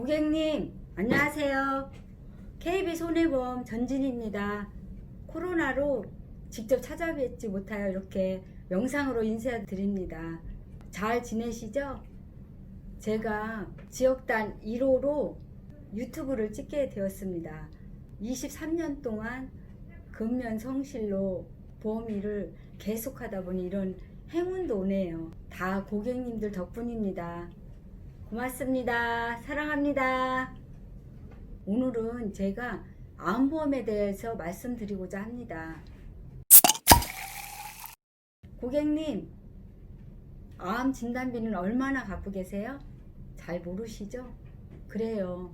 고객님, 안녕하세요. KB 손해보험 전진입니다. 코로나로 직접 찾아뵙지 못하여 이렇게 영상으로 인사드립니다. 잘 지내시죠? 제가 지역단 1호로 유튜브를 찍게 되었습니다. 23년 동안 근면 성실로 보험 일을 계속하다 보니 이런 행운도 오네요. 다 고객님들 덕분입니다. 고맙습니다. 사랑합니다. 오늘은 제가 암보험에 대해서 말씀드리고자 합니다. 고객님, 암 진단비는 얼마나 갖고 계세요? 잘 모르시죠? 그래요.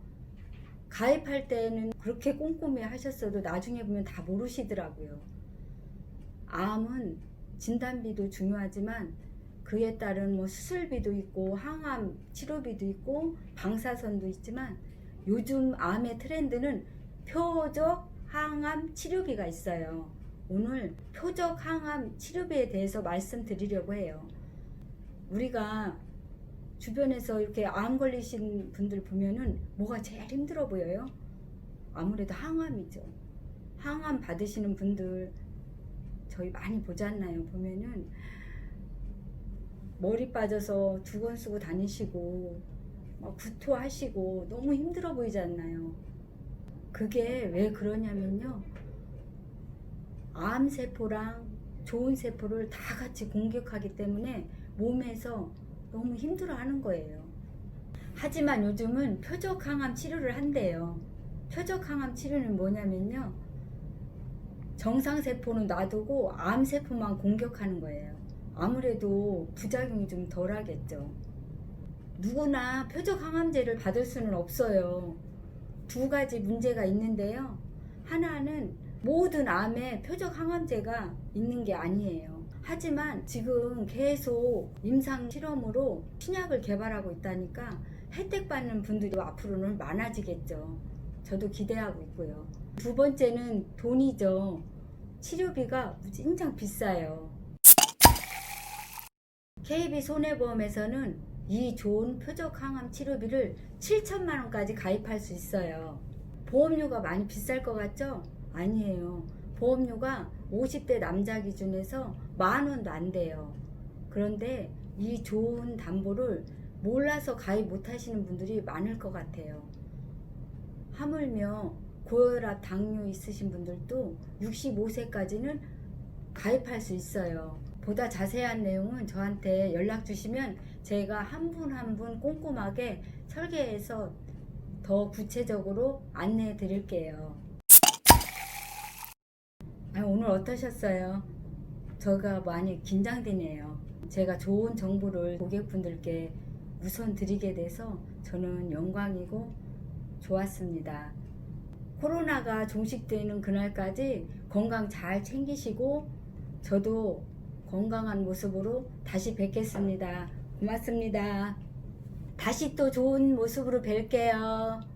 가입할 때는 그렇게 꼼꼼히 하셨어도 나중에 보면 다 모르시더라고요. 암은 진단비도 중요하지만 그에 따른 뭐 수술비도 있고 항암 치료비도 있고 방사선도 있지만 요즘 암의 트렌드는 표적 항암 치료비가 있어요. 오늘 표적 항암 치료비에 대해서 말씀드리려고 해요. 우리가 주변에서 이렇게 암 걸리신 분들 보면은 뭐가 제일 힘들어 보여요? 아무래도 항암이죠. 항암 받으시는 분들 저희 많이 않나요? 보면은 머리 빠져서 두건 쓰고 다니시고 막 구토하시고 너무 힘들어 보이지 않나요? 그게 왜 그러냐면요. 암 세포랑 좋은 세포를 다 같이 공격하기 때문에 몸에서 너무 힘들어 하는 거예요. 하지만 요즘은 표적 항암 치료를 한대요. 표적 항암 치료는 뭐냐면요. 정상 세포는 놔두고 암 세포만 공격하는 거예요. 아무래도 부작용이 좀 덜하겠죠. 누구나 표적 항암제를 받을 수는 없어요. 두 가지 문제가 있는데요. 하나는 모든 암에 표적 항암제가 있는 게 아니에요. 하지만 지금 계속 임상 실험으로 신약을 개발하고 있다니까 혜택 받는 분들이 앞으로는 많아지겠죠. 저도 기대하고 있고요. 두 번째는 돈이죠. 치료비가 진짜 비싸요. KB 손해보험에서는 이 좋은 표적 항암 치료비를 7천만 원까지 가입할 수 있어요. 보험료가 많이 비쌀 것 같죠? 아니에요. 보험료가 50대 남자 기준에서 만 원도 안 돼요. 그런데 이 좋은 담보를 몰라서 가입 못 하시는 분들이 많을 것 같아요. 하물며 고혈압, 당뇨 있으신 분들도 65세까지는 가입할 수 있어요. 보다 자세한 내용은 저한테 연락 주시면 제가 한 분 한 분 꼼꼼하게 설계해서 더 구체적으로 안내해 드릴게요. 아, 오늘 어떠셨어요? 제가 많이 긴장되네요. 제가 좋은 정보를 고객분들께 우선 드리게 돼서 저는 영광이고 좋았습니다. 코로나가 종식되는 그날까지 건강 잘 챙기시고 저도 건강한 모습으로 다시 뵙겠습니다. 고맙습니다. 다시 또 좋은 모습으로 뵐게요.